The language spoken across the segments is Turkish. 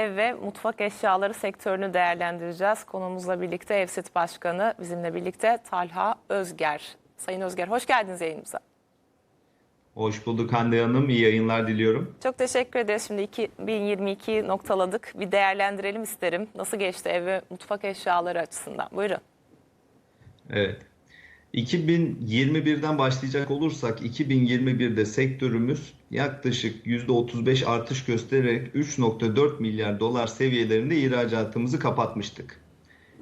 Ev ve mutfak eşyaları sektörünü değerlendireceğiz. Konumuzla birlikte Evsit Başkanı bizimle birlikte Talha Özger. Sayın Özger hoş geldiniz yayınımıza. Hoş bulduk Hande Hanım. İyi yayınlar diliyorum. Çok teşekkür ederiz. Şimdi 2022 noktaladık. Bir değerlendirelim isterim. Nasıl geçti ev ve mutfak eşyaları açısından? Buyurun. Evet. 2021'den başlayacak olursak 2021'de sektörümüz yaklaşık %35 artış göstererek 3.4 milyar dolar seviyelerinde ihracatımızı kapatmıştık.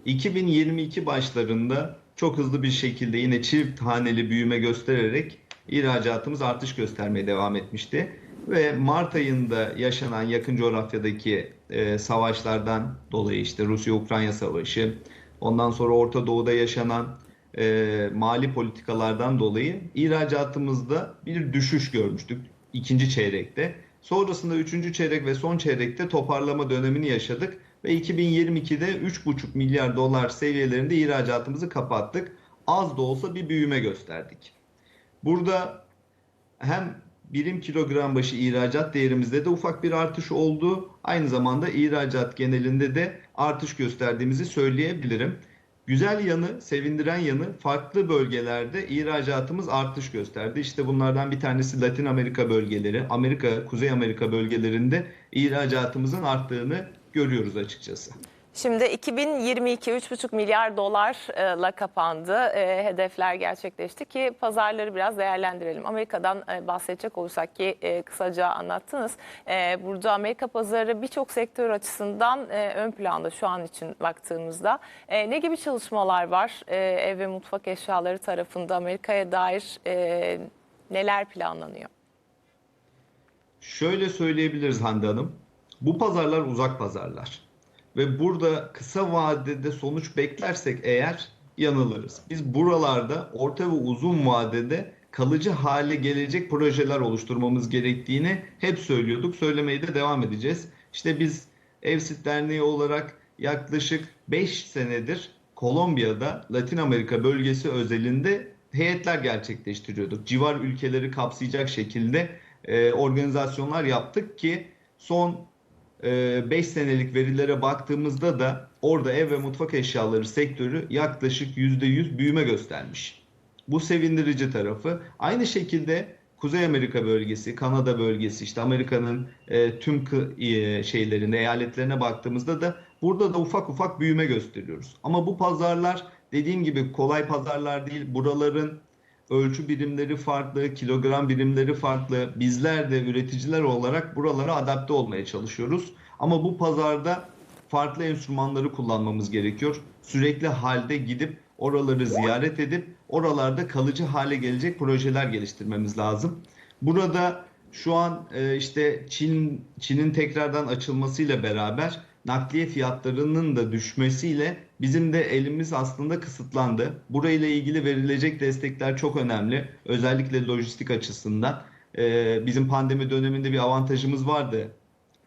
2022 başlarında çok hızlı bir şekilde yine çift haneli büyüme göstererek ihracatımız artış göstermeye devam etmişti. Ve Mart ayında yaşanan yakın coğrafyadaki e, savaşlardan dolayı işte Rusya-Ukrayna savaşı, ondan sonra Orta Doğu'da yaşanan e, mali politikalardan dolayı ihracatımızda bir düşüş görmüştük ikinci çeyrekte. Sonrasında üçüncü çeyrek ve son çeyrekte toparlama dönemini yaşadık ve 2022'de 3,5 milyar dolar seviyelerinde ihracatımızı kapattık. Az da olsa bir büyüme gösterdik. Burada hem birim kilogram başı ihracat değerimizde de ufak bir artış oldu. Aynı zamanda ihracat genelinde de artış gösterdiğimizi söyleyebilirim. Güzel yanı, sevindiren yanı farklı bölgelerde ihracatımız artış gösterdi. İşte bunlardan bir tanesi Latin Amerika bölgeleri, Amerika, Kuzey Amerika bölgelerinde ihracatımızın arttığını görüyoruz açıkçası. Şimdi 2022 3,5 milyar dolarla kapandı. E, hedefler gerçekleşti ki pazarları biraz değerlendirelim. Amerika'dan e, bahsedecek olursak ki e, kısaca anlattınız. E, burada Amerika pazarı birçok sektör açısından e, ön planda şu an için baktığımızda. E, ne gibi çalışmalar var ev ve mutfak eşyaları tarafında Amerika'ya dair neler planlanıyor? Şöyle söyleyebiliriz Hande Hanım. Bu pazarlar uzak pazarlar. Ve burada kısa vadede sonuç beklersek eğer yanılırız. Biz buralarda orta ve uzun vadede kalıcı hale gelecek projeler oluşturmamız gerektiğini hep söylüyorduk. Söylemeye de devam edeceğiz. İşte biz Evsit Derneği olarak yaklaşık 5 senedir Kolombiya'da Latin Amerika bölgesi özelinde heyetler gerçekleştiriyorduk. Civar ülkeleri kapsayacak şekilde e, organizasyonlar yaptık ki son 5 senelik verilere baktığımızda da orada ev ve mutfak eşyaları sektörü yaklaşık %100 büyüme göstermiş. Bu sevindirici tarafı. Aynı şekilde Kuzey Amerika bölgesi, Kanada bölgesi, işte Amerika'nın e, tüm e, eyaletlerine baktığımızda da burada da ufak ufak büyüme gösteriyoruz. Ama bu pazarlar dediğim gibi kolay pazarlar değil. Buraların ölçü birimleri farklı, kilogram birimleri farklı. Bizler de üreticiler olarak buralara adapte olmaya çalışıyoruz. Ama bu pazarda farklı enstrümanları kullanmamız gerekiyor. Sürekli halde gidip oraları ziyaret edip oralarda kalıcı hale gelecek projeler geliştirmemiz lazım. Burada şu an e, işte Çin Çin'in tekrardan açılmasıyla beraber nakliye fiyatlarının da düşmesiyle bizim de elimiz aslında kısıtlandı. Burayla ilgili verilecek destekler çok önemli. Özellikle lojistik açısından. Ee, bizim pandemi döneminde bir avantajımız vardı.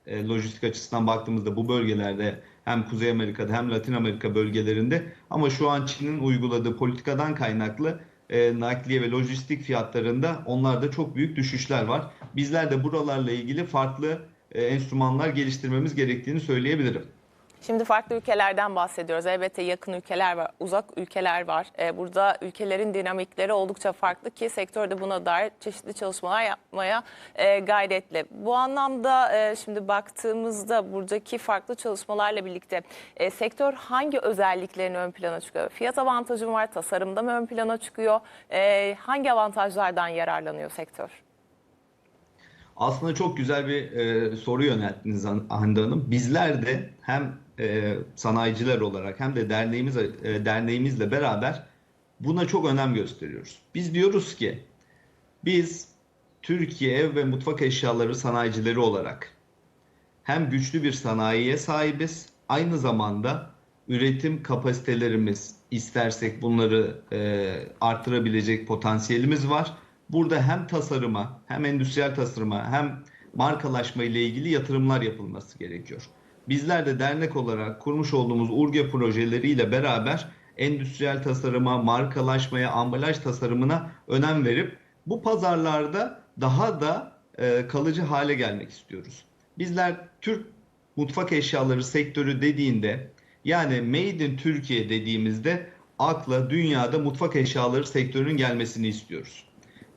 Ee, lojistik açısından baktığımızda bu bölgelerde hem Kuzey Amerika'da hem Latin Amerika bölgelerinde ama şu an Çin'in uyguladığı politikadan kaynaklı e, nakliye ve lojistik fiyatlarında onlarda çok büyük düşüşler var. Bizler de buralarla ilgili farklı e, enstrümanlar geliştirmemiz gerektiğini söyleyebilirim. Şimdi farklı ülkelerden bahsediyoruz. Elbette yakın ülkeler var, uzak ülkeler var. Ee, burada ülkelerin dinamikleri oldukça farklı ki sektörde buna dair çeşitli çalışmalar yapmaya e, gayretli. Bu anlamda e, şimdi baktığımızda buradaki farklı çalışmalarla birlikte e, sektör hangi özelliklerini ön plana çıkıyor? Fiyat avantajı mı var, tasarımda mı ön plana çıkıyor? E, hangi avantajlardan yararlanıyor sektör? Aslında çok güzel bir e, soru yönelttiniz Han- Hande Hanım. Bizler de hem e, sanayiciler olarak hem de derneğimiz e, derneğimizle beraber buna çok önem gösteriyoruz. Biz diyoruz ki biz Türkiye ev ve mutfak eşyaları sanayicileri olarak hem güçlü bir sanayiye sahibiz, aynı zamanda üretim kapasitelerimiz istersek bunları e, artırabilecek potansiyelimiz var. Burada hem tasarıma, hem endüstriyel tasarıma, hem markalaşma ile ilgili yatırımlar yapılması gerekiyor. Bizler de dernek olarak kurmuş olduğumuz URGE projeleriyle beraber endüstriyel tasarıma, markalaşmaya, ambalaj tasarımına önem verip bu pazarlarda daha da e, kalıcı hale gelmek istiyoruz. Bizler Türk mutfak eşyaları sektörü dediğinde yani Made in Türkiye dediğimizde akla dünyada mutfak eşyaları sektörünün gelmesini istiyoruz.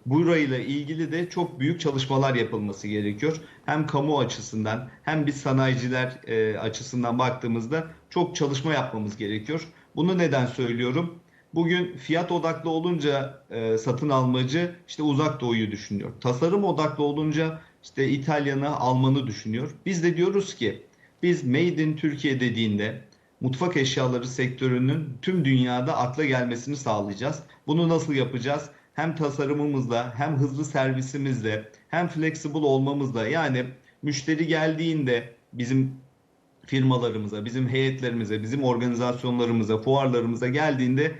Burayla ilgili de çok büyük çalışmalar yapılması gerekiyor. Hem kamu açısından hem biz sanayiciler e, açısından baktığımızda çok çalışma yapmamız gerekiyor. Bunu neden söylüyorum? Bugün fiyat odaklı olunca e, satın almacı işte uzak doğuyu düşünüyor. Tasarım odaklı olunca işte İtalyan'ı, Alman'ı düşünüyor. Biz de diyoruz ki biz Made in Türkiye dediğinde mutfak eşyaları sektörünün tüm dünyada akla gelmesini sağlayacağız. Bunu nasıl yapacağız? Hem tasarımımızla, hem hızlı servisimizle, hem flexible olmamızla yani müşteri geldiğinde bizim firmalarımıza, bizim heyetlerimize, bizim organizasyonlarımıza, fuarlarımıza geldiğinde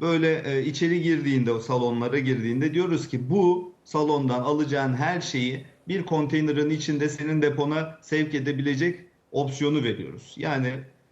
böyle e, içeri girdiğinde, o salonlara girdiğinde diyoruz ki bu salondan alacağın her şeyi bir konteynerin içinde senin depona sevk edebilecek opsiyonu veriyoruz. Yani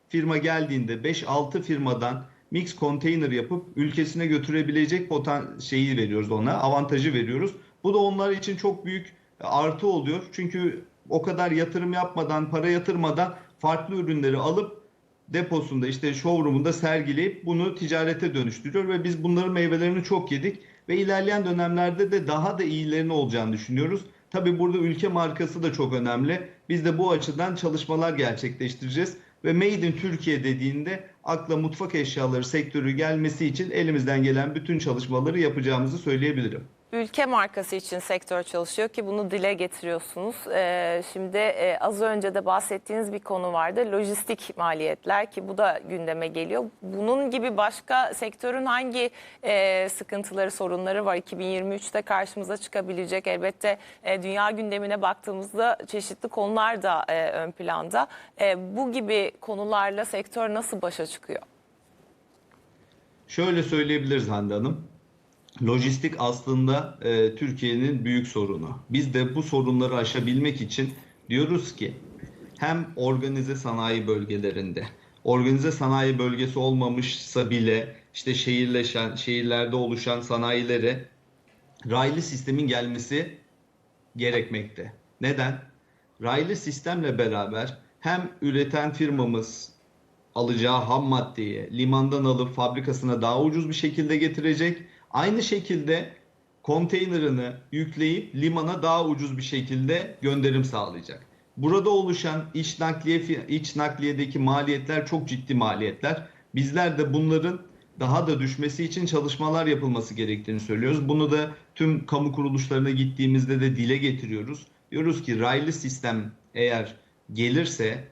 firma geldiğinde 5-6 firmadan mix konteyner yapıp ülkesine götürebilecek poten şeyi veriyoruz ona, avantajı veriyoruz. Bu da onlar için çok büyük artı oluyor. Çünkü o kadar yatırım yapmadan, para yatırmadan farklı ürünleri alıp deposunda işte showroom'unda sergileyip bunu ticarete dönüştürüyor ve biz bunların meyvelerini çok yedik ve ilerleyen dönemlerde de daha da iyilerini olacağını düşünüyoruz. Tabii burada ülke markası da çok önemli. Biz de bu açıdan çalışmalar gerçekleştireceğiz ve Made in Türkiye dediğinde akla mutfak eşyaları sektörü gelmesi için elimizden gelen bütün çalışmaları yapacağımızı söyleyebilirim. Ülke markası için sektör çalışıyor ki bunu dile getiriyorsunuz. Ee, şimdi e, az önce de bahsettiğiniz bir konu vardı. Lojistik maliyetler ki bu da gündeme geliyor. Bunun gibi başka sektörün hangi e, sıkıntıları, sorunları var 2023'te karşımıza çıkabilecek? Elbette e, dünya gündemine baktığımızda çeşitli konular da e, ön planda. E, bu gibi konularla sektör nasıl başa çıkıyor? Şöyle söyleyebiliriz Hande Hanım. Lojistik aslında e, Türkiye'nin büyük sorunu. Biz de bu sorunları aşabilmek için diyoruz ki hem organize sanayi bölgelerinde, organize sanayi bölgesi olmamışsa bile işte şehirleşen, şehirlerde oluşan sanayilere raylı sistemin gelmesi gerekmekte. Neden? Raylı sistemle beraber hem üreten firmamız alacağı ham maddeyi limandan alıp fabrikasına daha ucuz bir şekilde getirecek. Aynı şekilde konteynerini yükleyip limana daha ucuz bir şekilde gönderim sağlayacak. Burada oluşan iç nakliye iç nakliyedeki maliyetler çok ciddi maliyetler. Bizler de bunların daha da düşmesi için çalışmalar yapılması gerektiğini söylüyoruz. Bunu da tüm kamu kuruluşlarına gittiğimizde de dile getiriyoruz. Diyoruz ki raylı sistem eğer gelirse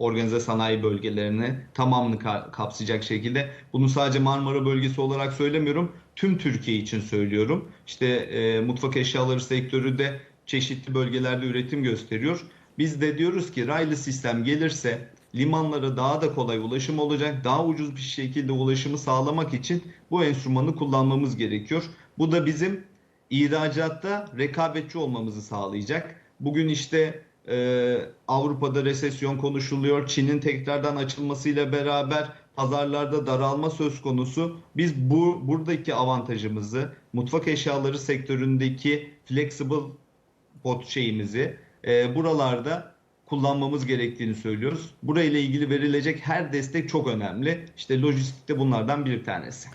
organize sanayi bölgelerini tamamını ka- kapsayacak şekilde bunu sadece Marmara bölgesi olarak söylemiyorum. Tüm Türkiye için söylüyorum. İşte e, mutfak eşyaları sektörü de çeşitli bölgelerde üretim gösteriyor. Biz de diyoruz ki raylı sistem gelirse limanlara daha da kolay ulaşım olacak. Daha ucuz bir şekilde ulaşımı sağlamak için bu enstrümanı kullanmamız gerekiyor. Bu da bizim ihracatta rekabetçi olmamızı sağlayacak. Bugün işte ee, Avrupa'da resesyon konuşuluyor. Çin'in tekrardan açılmasıyla beraber pazarlarda daralma söz konusu. Biz bu buradaki avantajımızı mutfak eşyaları sektöründeki flexible pot şeyimizi e, buralarda kullanmamız gerektiğini söylüyoruz. Burayla ilgili verilecek her destek çok önemli. İşte lojistikte bunlardan bir tanesi.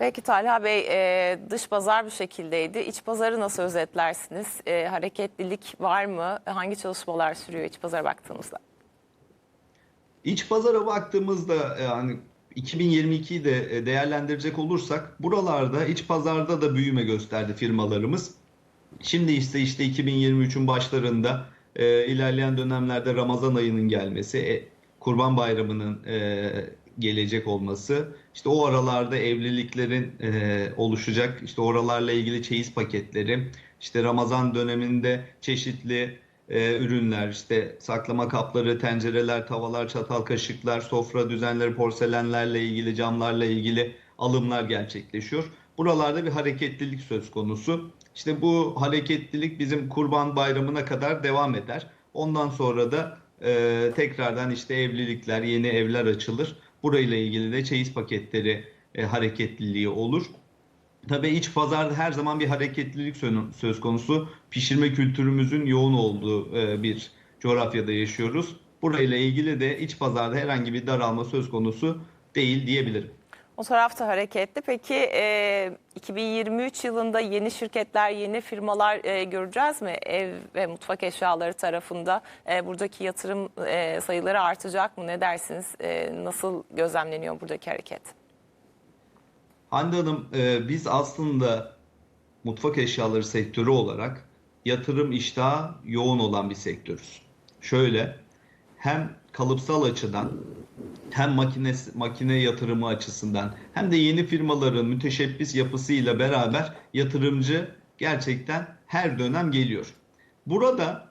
Peki Talha Bey e, dış pazar bu şekildeydi. İç pazarı nasıl özetlersiniz? E, hareketlilik var mı? Hangi çalışmalar sürüyor iç pazara baktığımızda? İç pazara baktığımızda yani 2022'yi de e, değerlendirecek olursak buralarda iç pazarda da büyüme gösterdi firmalarımız. Şimdi ise işte 2023'ün başlarında e, ilerleyen dönemlerde Ramazan ayının gelmesi, e, Kurban Bayramı'nın e, gelecek olması, işte o aralarda evliliklerin e, oluşacak, işte oralarla ilgili çeyiz paketleri, işte Ramazan döneminde çeşitli e, ürünler, işte saklama kapları, tencereler, tavalar, çatal, kaşıklar, sofra düzenleri, porselenlerle ilgili, camlarla ilgili alımlar gerçekleşiyor. Buralarda bir hareketlilik söz konusu. İşte bu hareketlilik bizim Kurban Bayramı'na kadar devam eder. Ondan sonra da e, tekrardan işte evlilikler, yeni evler açılır. Burayla ilgili de çeyiz paketleri e, hareketliliği olur. Tabii iç pazarda her zaman bir hareketlilik söz konusu. Pişirme kültürümüzün yoğun olduğu e, bir coğrafyada yaşıyoruz. Burayla ilgili de iç pazarda herhangi bir daralma söz konusu değil diyebilirim. O tarafta hareketli. Peki e, 2023 yılında yeni şirketler, yeni firmalar e, göreceğiz mi? Ev ve mutfak eşyaları tarafında e, buradaki yatırım e, sayıları artacak mı? Ne dersiniz? E, nasıl gözlemleniyor buradaki hareket? Hande Hanım, e, biz aslında mutfak eşyaları sektörü olarak yatırım iştahı yoğun olan bir sektörüz. Şöyle, hem kalıpsal açıdan hem makine makine yatırımı açısından hem de yeni firmaların müteşebbis yapısıyla beraber yatırımcı gerçekten her dönem geliyor. Burada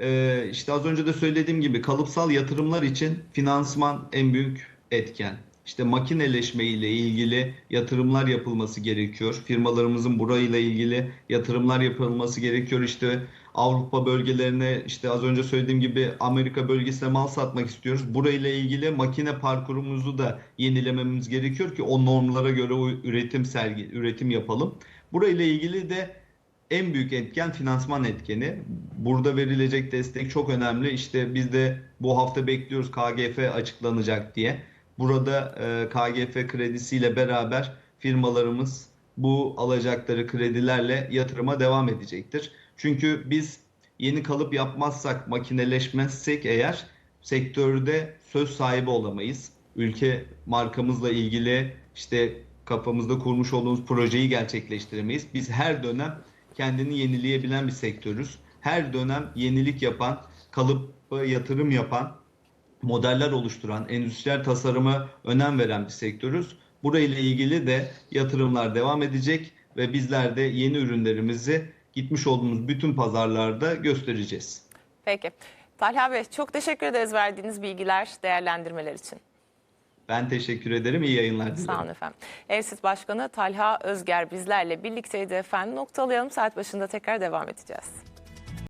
e, işte az önce de söylediğim gibi kalıpsal yatırımlar için finansman en büyük etken. İşte makineleşme ile ilgili yatırımlar yapılması gerekiyor. Firmalarımızın burayla ilgili yatırımlar yapılması gerekiyor. İşte Avrupa bölgelerine işte az önce söylediğim gibi Amerika bölgesine mal satmak istiyoruz. Burayla ilgili makine parkurumuzu da yenilememiz gerekiyor ki o normlara göre üretim sergi üretim yapalım. Burayla ilgili de en büyük etken finansman etkeni. Burada verilecek destek çok önemli. İşte biz de bu hafta bekliyoruz KGF açıklanacak diye. Burada KGF kredisiyle beraber firmalarımız bu alacakları kredilerle yatırıma devam edecektir. Çünkü biz yeni kalıp yapmazsak, makineleşmezsek eğer sektörde söz sahibi olamayız. Ülke markamızla ilgili işte kafamızda kurmuş olduğumuz projeyi gerçekleştiremeyiz. Biz her dönem kendini yenileyebilen bir sektörüz. Her dönem yenilik yapan, kalıp yatırım yapan, modeller oluşturan, endüstriyel tasarıma önem veren bir sektörüz. Burayla ilgili de yatırımlar devam edecek ve bizler de yeni ürünlerimizi gitmiş olduğumuz bütün pazarlarda göstereceğiz. Peki. Talha Bey çok teşekkür ederiz verdiğiniz bilgiler, değerlendirmeler için. Ben teşekkür ederim. İyi yayınlar dilerim. Sağ olun efendim. Evsit Başkanı Talha Özger bizlerle birlikteydi efendim. Noktalayalım. Saat başında tekrar devam edeceğiz.